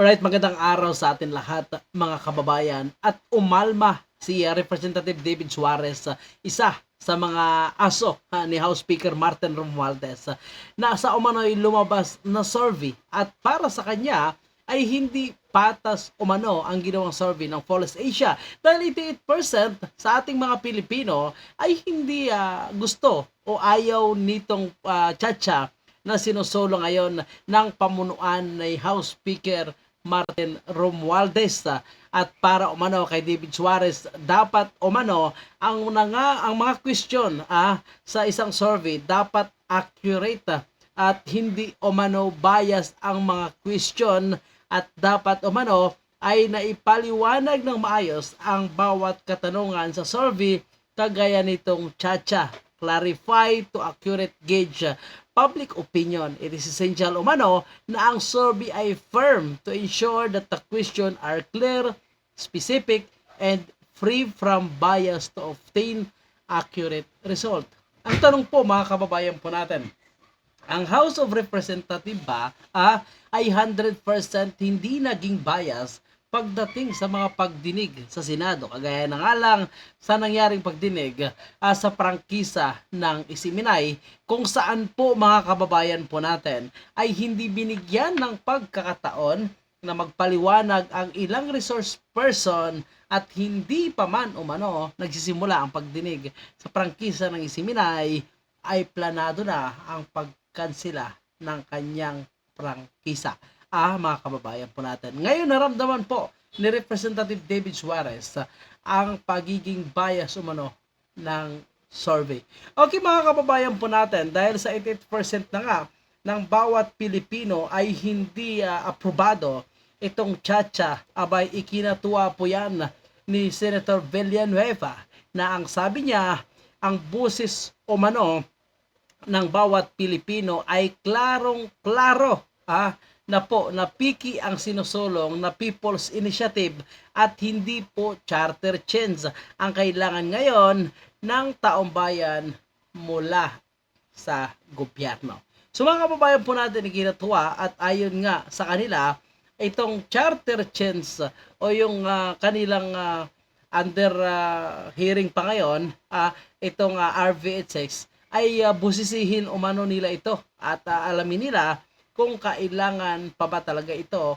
Alright, magandang araw sa atin lahat mga kababayan. At umalma si uh, Representative David Suarez, uh, isa sa mga aso uh, ni House Speaker Martin Romualdez uh, na sa umano'y lumabas na survey. At para sa kanya ay hindi patas umano ang ginawang survey ng Flawless Asia. Dahil 88% sa ating mga Pilipino ay hindi ah, gusto o ayaw nitong ah, chacha na sinusolo ngayon ng pamunuan ni House Speaker Martin Romualdez. At para umano kay David Suarez dapat umano ang nga ang mga question ah, sa isang survey dapat accurate. At hindi umano bias ang mga question. At dapat umano ay naipaliwanag ng maayos ang bawat katanungan sa survey kagaya nitong Chacha. Clarify to accurate gauge public opinion. It is essential umano na ang survey ay firm to ensure that the question are clear, specific, and free from bias to obtain accurate result. Ang tanong po mga kababayan po natin, ang House of Representatives ba ah, ay 100% hindi naging bias pagdating sa mga pagdinig sa Senado. Kagaya na nga lang sa nangyaring pagdinig ah, sa prangkisa ng Isiminay kung saan po mga kababayan po natin ay hindi binigyan ng pagkakataon na magpaliwanag ang ilang resource person at hindi pa man umano nagsisimula ang pagdinig sa prangkisa ng Isiminay ay planado na ang pagkansela ng kanyang prangkisa. Ah, mga kababayan po natin. Ngayon naramdaman po ni Representative David Suarez ang pagiging bias umano ng survey. Okay mga kababayan po natin, dahil sa 88% na nga ng bawat Pilipino ay hindi ah, aprobado itong chacha, abay ikinatuwa po yan ni Senator Villanueva na ang sabi niya, ang busis umano ng bawat Pilipino ay klarong-klaro ah, na po na piki ang sinusulong na People's Initiative at hindi po charter change ang kailangan ngayon ng taong bayan mula sa gobyerno. So mga kababayan po natin ikinatuwa at ayon nga sa kanila, itong charter change o yung ah, kanilang ah, under ah, hearing pa ngayon, ah, itong ah, RVHX ay ah, busisihin umano nila ito at ah, alamin nila kung kailangan pa ba talaga ito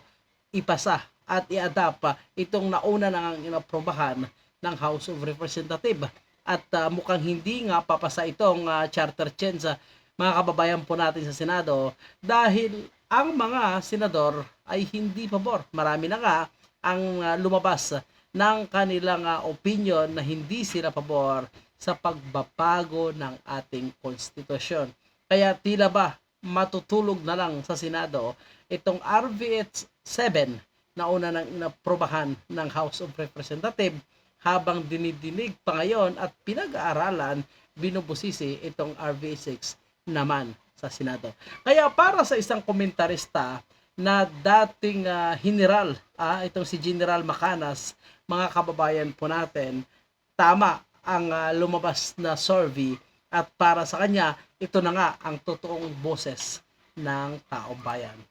ipasa at i-adapt itong nauna nang inaprobahan ng House of Representatives at ah, mukhang hindi nga papasa itong ah, charter change sa mga kababayan po natin sa Senado dahil ang mga senador ay hindi pabor. Marami na nga ang ah, lumabas ng kanilang ah, opinion na hindi sila pabor sa pagbabago ng ating konstitusyon. Kaya tila ba matutulog na lang sa Senado itong RVH 7 na una nang inaprobahan ng House of Representatives habang dinidinig pa ngayon at pinag-aaralan binubusisi itong RV6 naman sa Senado. Kaya para sa isang komentarista na dating ah, general, ah, itong si General Macanas, mga kababayan po natin, tama ang ah, lumabas na survey at para sa kanya, ito na nga ang totoong boses ng taong.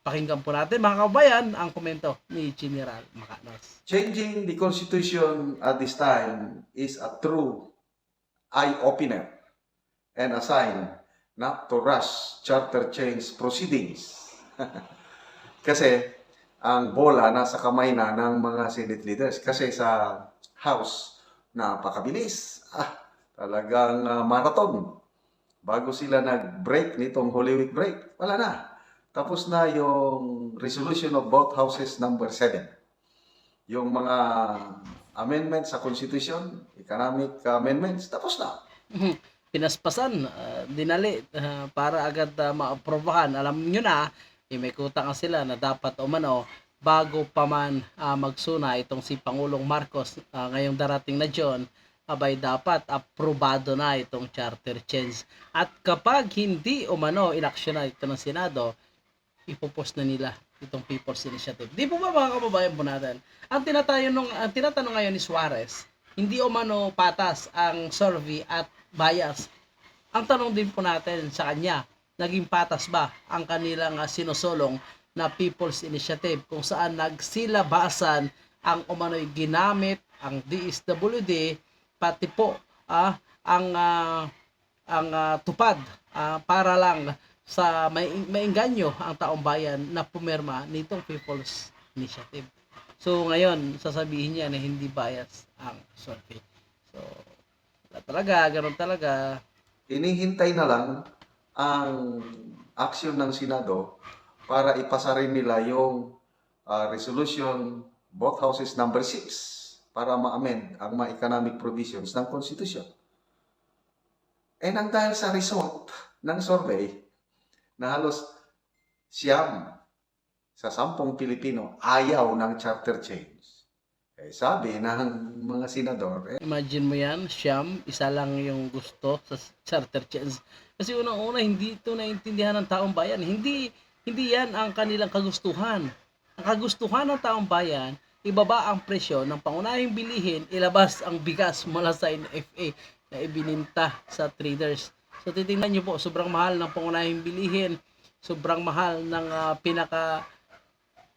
Pakinggan po natin mga kababayan ang komento ni General Macanas. Changing the Constitution at this time is a true eye-opener and a sign not to rush charter change proceedings. Kasi ang bola nasa kamay na ng mga Senate leaders. Kasi sa House, napakabilis. Ah, talagang ah, marathon. Bago sila nag-break nitong Holy Week break, wala na. Tapos na yung resolution of both houses number 7 yung mga amendments sa Constitution, economic amendments, tapos na. Pinaspasan, ah, dinali ah, para agad uh, maaprobahan. Alam nyo na, eh, may nga sila na dapat umano bago pa man ah, magsuna itong si Pangulong Marcos ah, ngayong darating na John, abay dapat aprobado na itong charter change. At kapag hindi umano inaksyon na ito ng Senado, ipopos na nila itong People's Initiative. Di po ba mga kababayan po natin? Ang tinatanong, nung, ang tinatanong ngayon ni Suarez, hindi umano patas ang survey at bias. Ang tanong din po natin sa kanya, naging patas ba ang kanilang uh, sinusulong na People's Initiative kung saan nagsilabasan ang umano'y ginamit ang DSWD pati po ah, ang ah, ang ah, tupad ah, para lang sa may mainganyo ang taong bayan na pumirma nitong People's Initiative. So ngayon, sasabihin niya na hindi bias ang survey. So talaga, ganun talaga. Hinihintay na lang ang aksyon ng Senado para ipasa rin nila yung ah, resolution both houses number 6 para ma-amend ang mga economic provisions ng Constitution. And ang dahil sa result ng survey na halos siyam sa sampung Pilipino ayaw ng charter change. Eh, sabi ng mga senador, eh, Imagine mo yan, Siyam, isa lang yung gusto sa charter change. Kasi unang-una, hindi ito naintindihan ng taong bayan. Hindi, hindi yan ang kanilang kagustuhan. Ang kagustuhan ng taong bayan, ibaba ang presyo ng pangunahing bilihin, ilabas ang bigas mula sa NFA na ibininta sa traders. So titingnan nyo po, sobrang mahal ng pangunahing bilihin, sobrang mahal ng ah, pinaka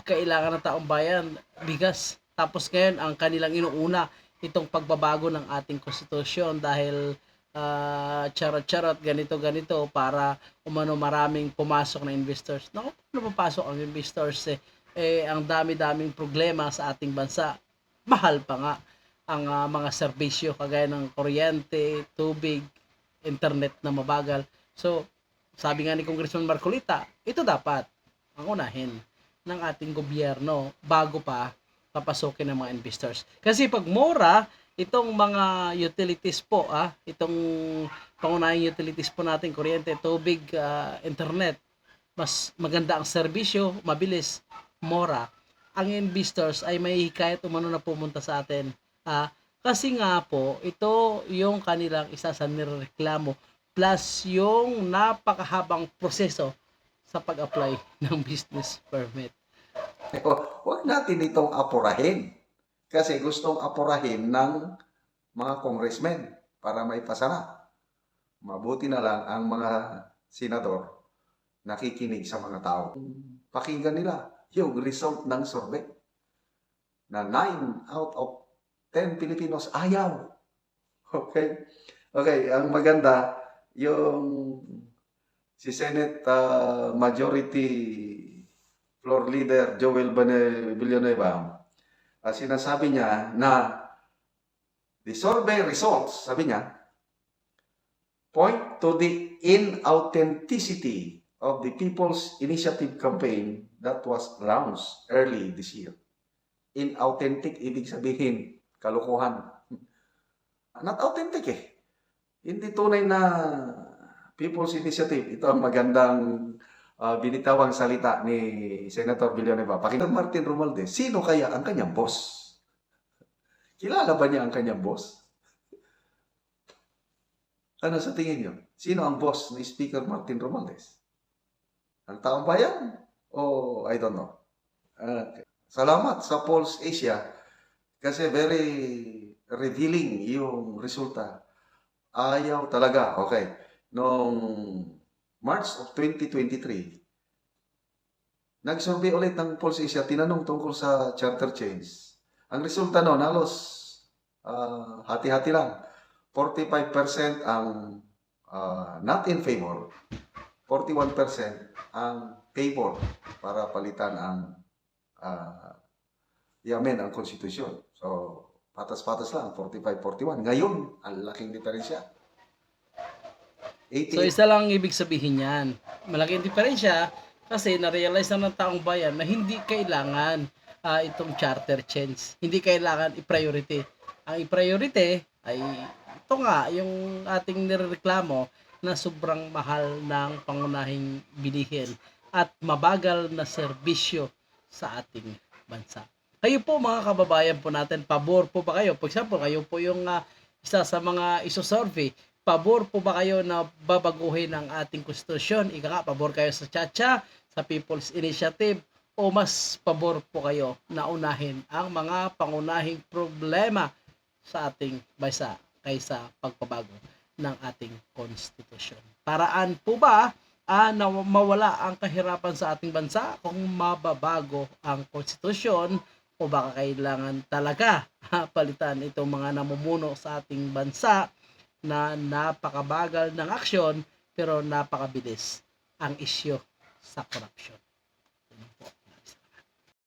kailangan ng taong bayan, bigas. Tapos ngayon, ang kanilang inuuna, itong pagbabago ng ating konstitusyon dahil ah, charot-charot, ganito-ganito para umano maraming pumasok na investors. Naku, paano papasok ang investors eh? Eh ang dami-daming problema sa ating bansa. Mahal pa nga ang ah, mga serbisyo kagaya ng kuryente, tubig, internet na mabagal. So, sabi nga ni Congressman Marcolita, ito dapat ang unahin ng ating gobyerno bago pa papasokin ng mga investors. Kasi pag mura, itong mga utilities po, ah, itong pangunahing utilities po natin, kuryente, tubig, ah, internet, mas maganda ang serbisyo, mabilis, mura. Ang investors ay may hikayat umano na pumunta sa atin. Ah, kasi nga po, ito yung kanilang isa sa nireklamo plus yung napakahabang proseso sa pag-apply ng business permit. Huwag natin itong apurahin. Kasi gustong apurahin ng mga congressmen para may pasara. Mabuti na lang ang mga senador nakikinig sa mga tao. Pakinggan nila yung result ng survey na 9 out of 10 Filipinos ayaw. Okay? Okay, ang maganda, yung si Senate uh, Majority Floor Leader Joel Villanueva, ah, sinasabi niya na the survey results, sabi niya, point to the inauthenticity of the People's Initiative campaign that was launched early this year. Inauthentic, ibig sabihin, kalukuhan. Not authentic eh. Hindi tunay na People's Initiative. Ito ang magandang uh, binitawang salita ni Senator Villanueva. Pakinggan Martin Romualdez, sino kaya ang kanyang boss? Kilala ba niya ang kanyang boss? Ano sa tingin niyo? Sino ang boss ni Speaker Martin Romualdez? Ang taong bayan? O I don't know. Okay. Salamat sa Pulse Asia kasi very revealing yung resulta. Ayaw talaga. Okay. Noong March of 2023, nag-survey ulit ng Pulse Asia, tinanong tungkol sa charter change. Ang resulta noon, halos ah, hati-hati lang. 45% ang ah, not in favor, 41% ang favor para palitan ang uh, i-amend ang konstitusyon. So, patas-patas lang, 45-41. Ngayon, ang laking diferensya. 80, So isa lang ibig sabihin yan. Malaking diferensya kasi na-realize na ng taong bayan na hindi kailangan ah, itong charter change. Hindi kailangan i-priority. Ang i-priority ay ito nga, yung ating nireklamo na sobrang mahal ng pangunahing bilihin at mabagal na serbisyo sa ating bansa. Kayo po mga kababayan po natin, pabor po ba kayo? For example, kayo po yung ah, isa sa mga iso-survey, pabor po ba kayo na babaguhin ang ating konstitusyon? Ika nga, pabor kayo sa Chacha, sa People's Initiative, o mas pabor po kayo na unahin ang mga pangunahing problema sa ating bansa kaysa pagpabago ng ating konstitusyon. Paraan po ba ah, na mawala ang kahirapan sa ating bansa kung mababago ang konstitusyon o baka kailangan talaga ha, palitan itong mga namumuno sa ating bansa na napakabagal ng aksyon pero napakabilis ang isyo sa korupsyon.